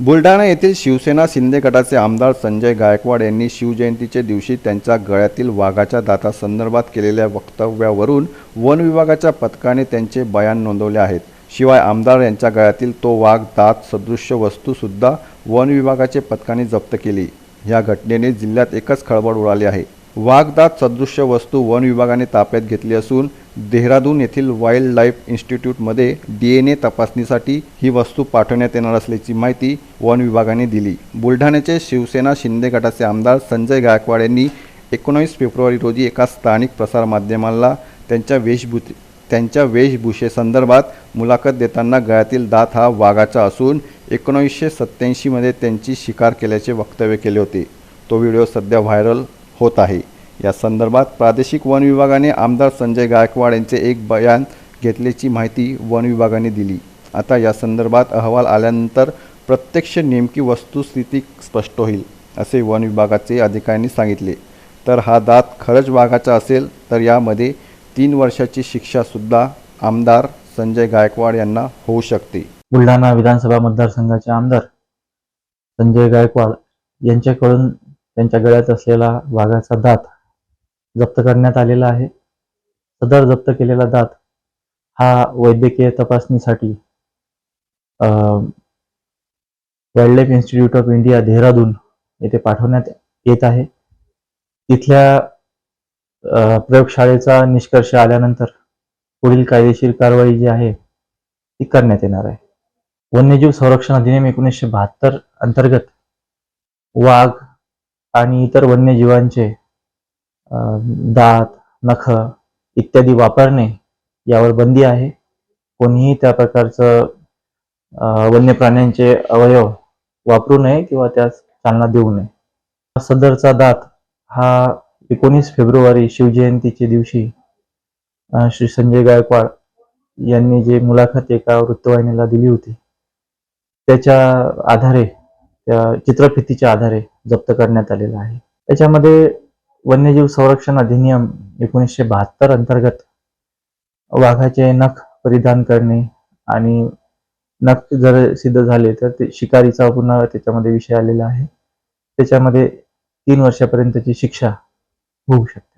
बुलढाणा येथील शिवसेना शिंदे गटाचे आमदार संजय गायकवाड यांनी शिवजयंतीच्या दिवशी त्यांच्या गळ्यातील वाघाच्या दातासंदर्भात केलेल्या वक्तव्यावरून वन विभागाच्या पथकाने त्यांचे बयान नोंदवले आहेत. शिवाय आमदार यांच्या गळ्यातील तो वाघ दात सदृश्य वस्तूसुद्धा वन विभागाचे पथकाने जप्त केली. या घटनेने जिल्ह्यात एकच खळबळ उडाली आहे. वाघदात सदृश्य वस्तू वन विभागाने ताब्यात घेतली असून देहरादून येथील वाईल्ड लाईफ इन्स्टिट्यूटमध्ये डी एन ए तपासणीसाठी ही वस्तू पाठवण्यात येणार असल्याची माहिती वन विभागाने दिली. बुलढाण्याचे शिवसेना शिंदे गटाचे आमदार संजय गायकवाड यांनी एकोणीस फेब्रुवारी रोजी एका स्थानिक प्रसारमाध्यमाला त्यांच्या वेशभूषे त्यांच्या वेशभूषेसंदर्भात मुलाखत देताना गळ्यातील दात हा वाघाचा असून एकोणीसशे सत्त्याऐंशीमध्ये त्यांची शिकार केल्याचे वक्तव्य केले होते. तो व्हिडिओ सध्या व्हायरल होत आहे. या संदर्भात प्रादेशिक वन विभागाने आमदार संजय गायकवाड यांचे एक बयान घेतल्याची माहिती वन विभागाने दिली. आता या संदर्भात अहवाल आल्यानंतर प्रत्यक्ष नेमकी वस्तुस्थिती स्पष्ट होईल असे वन विभागाचे अधिकाऱ्यांनी सांगितले. तर हा दात खरंच वाघाचा असेल तर यामध्ये तीन वर्षाची शिक्षासुद्धा आमदार संजय गायकवाड यांना होऊ शकते. बुलढाणा विधानसभा मतदारसंघाचे आमदार संजय गायकवाड यांच्याकडून त्यांच्या गळ्यात असलेला वाघाचा दात जप्त करण्यात आलेला आहे. सदर जप्त केलेला दात हा वैद्यकीय तपासणीसाठी wild life institute of India Dehradun येथे पाठवण्यात येत आहे. तिथल्या प्रयोगशाळेचा निष्कर्ष आल्यानंतर पुढील कायदेशीर कारवाई जी आहे ती करण्यात येणार आहे. वन्यजीव संरक्षण अधिनियम एकोणीसशे बहात्तर अंतर्गत वाघ आणि इतर वन्यजीवांचे दात नख इत्यादी वापरणे यावर बंदी आहे. कोणीही त्या प्रकारचं वन्य प्राण्यांचे अवयव वापरू नये किंवा त्यास चालना देऊ नये. सदरचा दात हा एकोणीस फेब्रुवारी शिवजयंतीच्या दिवशी श्री संजय गायकवाड यांनी जे मुलाखत एका वृत्तवाहिनीला दिली होती त्याच्या आधारे त्या चित्रफितीच्या आधारे जप्त करण्यात आलेला आहे. त्याच्यामध्ये वन्यजीव संरक्षण अधिनियम एकोणीसशे बहात्तर अंतर्गत वाघाचे नख परिधान करणे आणि नख जर सिद्ध झाले तर ते शिकारीचा पुन्हा त्याच्यामध्ये विषय आलेला आहे. त्याच्यामध्ये तीन वर्षापर्यंतची शिक्षा होऊ शकते.